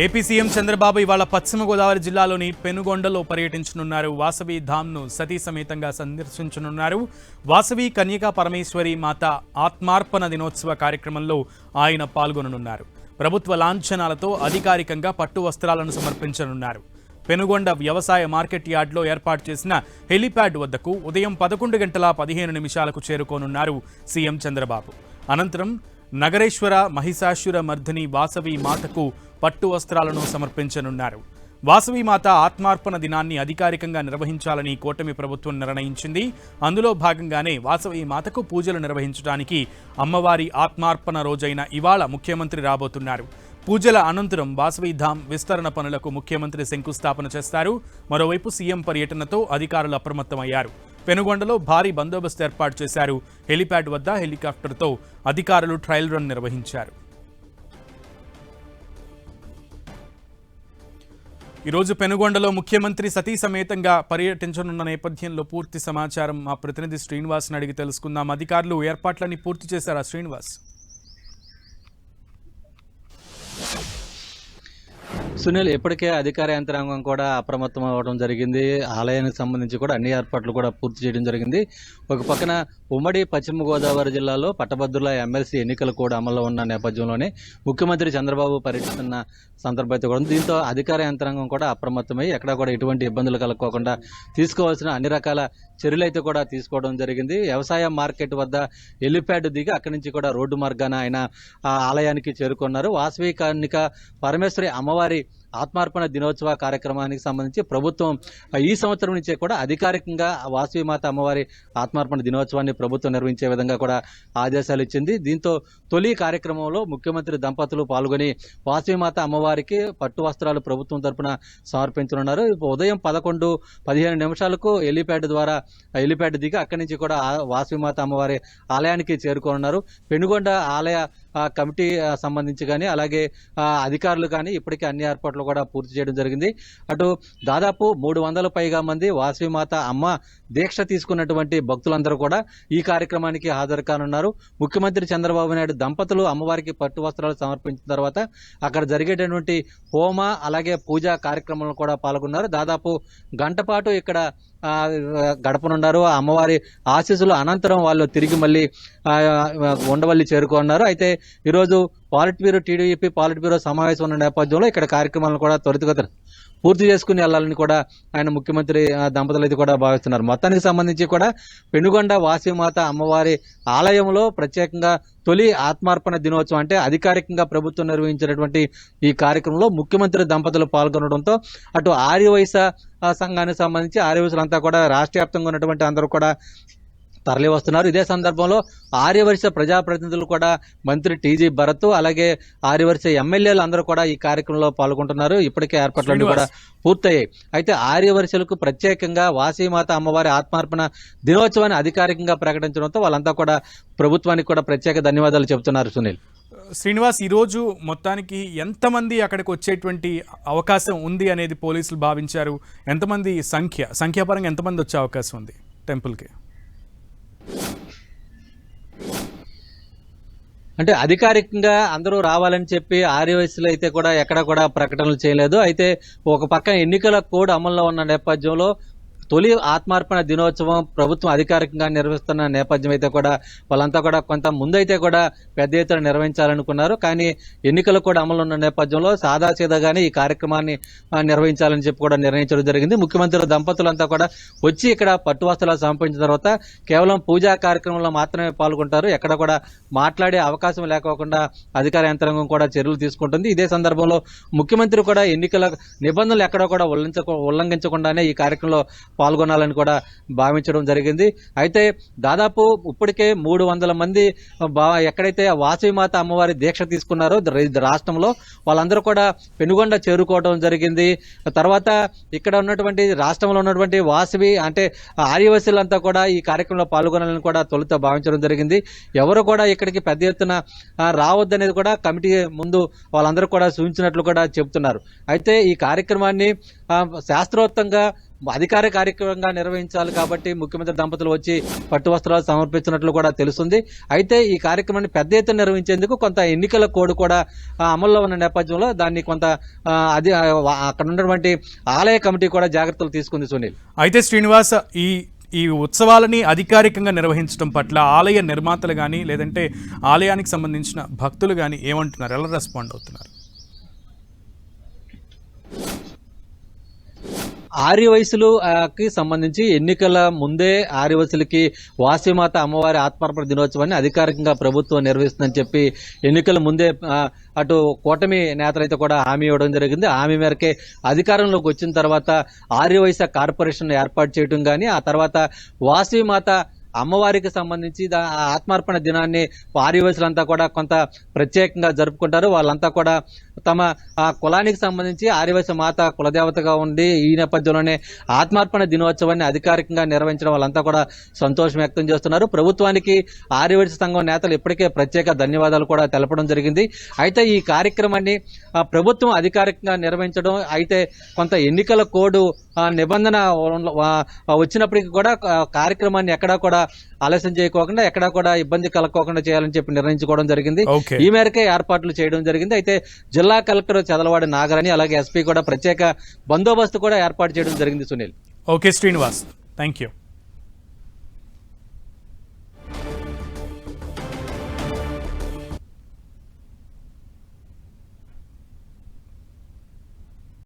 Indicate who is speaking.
Speaker 1: AP CM Chandrababu ఇవాళ పశ్చిమ గోదావరి జిల్లాలోని పెనుగొండలో పర్యటించనున్నారు. వాసవి ధామ్ను సతీ సమేతంగా సందర్శించనున్నారు. వాసవి కన్యకా పరమేశ్వరి మాత ఆత్మార్పణ దినోత్సవ కార్యక్రమంలో ఆయన పాల్గొననున్నారు. ప్రభుత్వ లాంఛనాలతో అధికారికంగా పట్టు వస్త్రాలను సమర్పించనున్నారు. పెనుగొండ వ్యవసాయ మార్కెట్ యార్డ్లో ఏర్పాటు చేసిన హెలిప్యాడ్ వద్దకు ఉదయం పదకొండు గంటల పదిహేను నిమిషాలకు చేరుకోనున్నారు సీఎం చంద్రబాబు. అనంతరం నగరేశ్వర మహిషాసుర మర్ధిని వాసవి మాతకు పట్టు వస్త్రాలను సమర్పించనున్నారు. వాసవి మాత ఆత్మార్పణ దినాన్ని అధికారికంగా నిర్వహించాలని కూటమి ప్రభుత్వం నిర్ణయించింది. అందులో భాగంగానే వాసవి మాతకు పూజలు నిర్వహించడానికి అమ్మవారి ఆత్మార్పణ రోజైన ఇవాళ ముఖ్యమంత్రి రాబోతున్నారు. పూజల అనంతరం వాసవిధామ్ విస్తరణ పనులకు ముఖ్యమంత్రి శంకుస్థాపన చేస్తారు. మరోవైపు సీఎం పర్యటనతో అధికారులు అప్రమత్తమయ్యారు. పెనుగొండలో భారీ బందోబస్తు ఏర్పాటు చేశారు. హెలిప్యాడ్ వద్ద హెలికాప్టర్తో అధికారులు ట్రయల్ రన్ నిర్వహించారు. ఈరోజు పెనుగొండలో ముఖ్యమంత్రి సతీ సమేతంగా పర్యటించనున్న నేపథ్యంలో పూర్తి సమాచారం మా ప్రతినిధి శ్రీనివాస్ని అడిగి తెలుసుకుందాం. అధికారులు ఏర్పాట్లన్నీ పూర్తి చేశారా శ్రీనివాస్?
Speaker 2: సునీల్ ఇప్పటికే అధికార యంత్రాంగం కూడా అప్రమత్తం అవ్వడం జరిగింది. ఆలయానికి సంబంధించి కూడా అన్ని ఏర్పాట్లు కూడా పూర్తి చేయడం జరిగింది. ఒక పక్కన ఉమ్మడి పశ్చిమ గోదావరి జిల్లాలో పట్టభద్రుల ఎమ్మెల్సీ ఎన్నికలు కూడా అమల్లో ఉన్న నేపథ్యంలోనే ముఖ్యమంత్రి చంద్రబాబు పర్యటిస్తున్న సందర్భం అయితే కూడా ఉంది. దీంతో అధికార యంత్రాంగం కూడా అప్రమత్తమై ఎక్కడ కూడా ఎటువంటి ఇబ్బందులు కలగకోకుండా తీసుకోవాల్సిన అన్ని రకాల చర్యలు అయితే కూడా తీసుకోవడం జరిగింది. వ్యవసాయ మార్కెట్ వద్ద ఎలిప్యాడ్ దిగి అక్కడి నుంచి కూడా రోడ్డు మార్గాన ఆయన ఆ ఆలయానికి చేరుకున్నారు. వాసవి కన్నిక పరమేశ్వరి అమ్మవారి ఆత్మార్పణ దినోత్సవ కార్యక్రమానికి సంబంధించి ప్రభుత్వం ఈ సంవత్సరం నుంచే కూడా అధికారికంగా వాసవి మాత అమ్మవారి ఆత్మార్పణ దినోత్సవాన్ని ప్రభుత్వం నిర్వహించే విధంగా కూడా ఆదేశాలు ఇచ్చింది. దీంతో తొలి కార్యక్రమంలో ముఖ్యమంత్రి దంపతులు పాల్గొని వాసవి మాత అమ్మవారికి పట్టు వస్త్రాలు ప్రభుత్వం తరపున సమర్పించనున్నారు. ఇప్పుడు ఉదయం పదకొండు పదిహేను నిమిషాలకు ఎలిప్యాడ్ ద్వారా ఎలిప్యాడ్ దిగి అక్కడి నుంచి కూడా వాసవి మాత అమ్మవారి ఆలయానికి చేరుకోనున్నారు. పెనుగొండ ఆలయ ఆ, కమిటీ సంబంధించి కానీ అలాగే అధికారులు కానీ ఇప్పటికే అన్ని ఏర్పాట్లు కూడా పూర్తి చేయడం జరిగింది. అటు దాదాపు మూడు వందల పైగా మంది వాసవిమాత అమ్మ దీక్ష తీసుకున్నటువంటి భక్తులందరూ కూడా ఈ కార్యక్రమానికి హాజరు కానున్నారు. ముఖ్యమంత్రి చంద్రబాబు నాయుడు దంపతులు అమ్మవారికి పట్టు వస్త్రాలు సమర్పించిన తర్వాత అక్కడ జరిగేటటువంటి హోమ అలాగే పూజా కార్యక్రమంలో కూడా పాల్గొన్నారు. దాదాపు గంట పాటు ఇక్కడ గడపనున్నారు. ఆ అమ్మవారి ఆశీస్సులు అనంతరం వాళ్ళు తిరిగి మళ్ళీ ఉండవల్లి చేరుకున్నారు అయితే ఈరోజు polit bureau TDP polit bureau సమావేశం ఉన్న నేపథ్యంలో ఇక్కడ కార్యక్రమాలను కూడా త్వరితగతిన పూర్తి చేసుకుని వెళ్ళాలని కూడా ఆయన ముఖ్యమంత్రి దంపతులు అయితే కూడా భావిస్తున్నారు. మొత్తానికి సంబంధించి కూడా పెనుగొండ వాసిమాత అమ్మవారి ఆలయంలో ప్రత్యేకంగా తొలి ఆత్మార్పణ దినోత్సవం అంటే అధికారికంగా ప్రభుత్వం నిర్వహించినటువంటి ఈ కార్యక్రమంలో ముఖ్యమంత్రి దంపతులు పాల్గొనడంతో అటు ఆర్యవైశ్య సంఘానికి సంబంధించి ఆర్యవైశ్యులంతా కూడా రాష్ట్ర వ్యాప్తంగా ఉన్నటువంటి అందరూ కూడా తరలి వస్తున్నారు ఇదే సందర్భంలో ఆర్యవర్ష ప్రజాప్రతినిధులు కూడా మంత్రి టీజీ భరత్ అలాగే ఆర్యవర్ష ఎమ్మెల్యేలు అందరూ కూడా ఈ కార్యక్రమంలో పాల్గొంటున్నారు. ఇప్పటికే ఏర్పాట్లన్నీ కూడా పూర్తయ్యాయి. అయితే ఆర్యవర్షులకు ప్రత్యేకంగా వాసీమాత అమ్మవారి ఆత్మార్పణ దినోత్సవాన్ని అధికారికంగా ప్రకటించడంతో వాళ్ళంతా కూడా ప్రభుత్వానికి కూడా ప్రత్యేక ధన్యవాదాలు చెబుతున్నారు సునీల్.
Speaker 1: శ్రీనివాస్ ఈరోజు మొత్తానికి ఎంతమంది అక్కడికి వచ్చేటువంటి అవకాశం ఉంది అనేది పోలీసులు భావించారు. ఎంతమంది సంఖ్య సంఖ్యాపరంగా ఎంతమంది వచ్చే అవకాశం ఉంది టెంపుల్కి?
Speaker 2: అంటే అధికారికంగా అందరూ రావాలని చెప్పి ఆర్యవయసులు అయితే కూడా ఎక్కడ కూడా ప్రకటనలు చేయలేదు. అయితే ఒక పక్క ఎన్నికల కోడ్ అమల్లో ఉన్న నేపథ్యంలో తొలి ఆత్మార్పణ దినోత్సవం ప్రభుత్వం అధికారికంగా నిర్వహిస్తున్న నేపథ్యం అయితే కూడా వాళ్ళంతా కూడా కొంత ముందైతే కూడా పెద్ద ఎత్తున నిర్వహించాలనుకున్నారు. కానీ ఎన్నికలు కూడా అమలు ఉన్న నేపథ్యంలో సాదాసీదాగానే ఈ కార్యక్రమాన్ని నిర్వహించాలని చెప్పి కూడా నిర్ణయించడం జరిగింది. ముఖ్యమంత్రి దంపతులంతా కూడా వచ్చి ఇక్కడ పట్టు సమర్పించిన తర్వాత కేవలం పూజా కార్యక్రమంలో మాత్రమే పాల్గొంటారు. ఎక్కడ కూడా మాట్లాడే అవకాశం లేకోకుండా అధికార యంత్రాంగం కూడా చర్యలు తీసుకుంటుంది. ఇదే సందర్భంలో ముఖ్యమంత్రి కూడా ఎన్నికల నిబంధనలు ఎక్కడ కూడా ఉల్లంఘించ ఉల్లంఘించకుండానే ఈ కార్యక్రమంలో పాల్గొనాలని కూడా భావించడం జరిగింది. అయితే దాదాపు ఇప్పటికే మూడు వందల మంది బా ఎక్కడైతే వాసవిమాత అమ్మవారి దీక్ష తీసుకున్నారో రాష్ట్రంలో వాళ్ళందరూ కూడా పెనుగొండ చేరుకోవడం జరిగింది. తర్వాత ఇక్కడ ఉన్నటువంటి రాష్ట్రంలో ఉన్నటువంటి వాసవి అంటే ఆర్యవశులంతా కూడా ఈ కార్యక్రమంలో పాల్గొనాలని కూడా తొలుత భావించడం జరిగింది. ఎవరు కూడా ఇక్కడికి పెద్ద ఎత్తున రావద్దనేది కూడా కమిటీ ముందు వాళ్ళందరూ కూడా సూచించినట్లు కూడా చెబుతున్నారు. అయితే ఈ కార్యక్రమాన్ని శాస్త్రోత్తంగా శాస్త్రోక్తంగా అధికార కార్యక్రమంగా నిర్వహించాలి కాబట్టి ముఖ్యమంత్రి దంపతులు వచ్చి పట్టు వస్త్రాలు సమర్పించినట్లు కూడా తెలుస్తుంది. అయితే ఈ కార్యక్రమాన్ని పెద్ద ఎత్తున నిర్వహించేందుకు కొంత ఎన్నికల కోడ్ కూడా అమల్లో ఉన్న నేపథ్యంలో దాన్ని కొంత అది అక్కడ ఉన్నటువంటి ఆలయ కమిటీ కూడా జాగ్రత్తలు తీసుకుంది సునీల్.
Speaker 1: అయితే శ్రీనివాస్ ఈ ఈ ఉత్సవాలని అధికారికంగా నిర్వహించడం పట్ల ఆలయ నిర్మాతలు కానీ లేదంటే ఆలయానికి సంబంధించిన భక్తులు కానీ ఏమంటున్నారు? ఎలా రెస్పాండ్ అవుతున్నారు?
Speaker 2: ఆర్య వయసులు సంబంధించి ఎన్నికల ముందే ఆర్యవయసులకి వాసిమాత అమ్మవారి ఆత్మార్పణ దినోత్సవాన్ని అధికారికంగా ప్రభుత్వం నిర్వహిస్తుందని చెప్పి ఎన్నికల ముందే అటు కూటమి నేతలైతే కూడా హామీ ఇవ్వడం జరిగింది. హామీ మేరకే అధికారంలోకి వచ్చిన తర్వాత ఆర్యవైశ్య కార్పొరేషన్ ఏర్పాటు చేయడం కానీ ఆ తర్వాత వాసిమాత అమ్మవారికి సంబంధించి దా- ఆత్మార్పణ దినాన్ని ఆర్యవయసులంతా కూడా కొంత ప్రత్యేకంగా జరుపుకుంటారు. వాళ్ళంతా కూడా తమ ఆ కులానికి సంబంధించి ఆర్యవయస మాత కులదేవతగా ఉండి ఈ నేపథ్యంలోనే ఆత్మార్పణ దినోత్సవాన్ని అధికారికంగా నిర్వహించడం వాళ్ళంతా కూడా సంతోషం వ్యక్తం చేస్తున్నారు. ప్రభుత్వానికి ఆర్యవయస సంఘం నేతలు ఇప్పటికే ప్రత్యేక ధన్యవాదాలు కూడా తెలపడం జరిగింది. అయితే ఈ కార్యక్రమాన్ని ప్రభుత్వం అధికారికంగా నిర్వహించడం అయితే కొంత ఎన్నికల కోడ్ నిబంధన వచ్చినప్పటికీ కూడా కార్యక్రమాన్ని ఎక్కడా కూడా ఆలస్యం చేయకోకుండా ఎక్కడా కూడా ఇబ్బంది కలగకోకుండా చేయాలని చెప్పి నిర్ణయించుకోవడం జరిగింది. ఈ మేరకే ఏర్పాట్లు చేయడం జరిగింది. అయితే జిల్లా కలెక్టర్ చదలవాడి నాగరని అలాగే ఎస్పీ కూడా ప్రత్యేక బందోబస్తు కూడా ఏర్పాటు చేయడం జరిగింది Sunil.
Speaker 1: Okay Srinivas. Thank you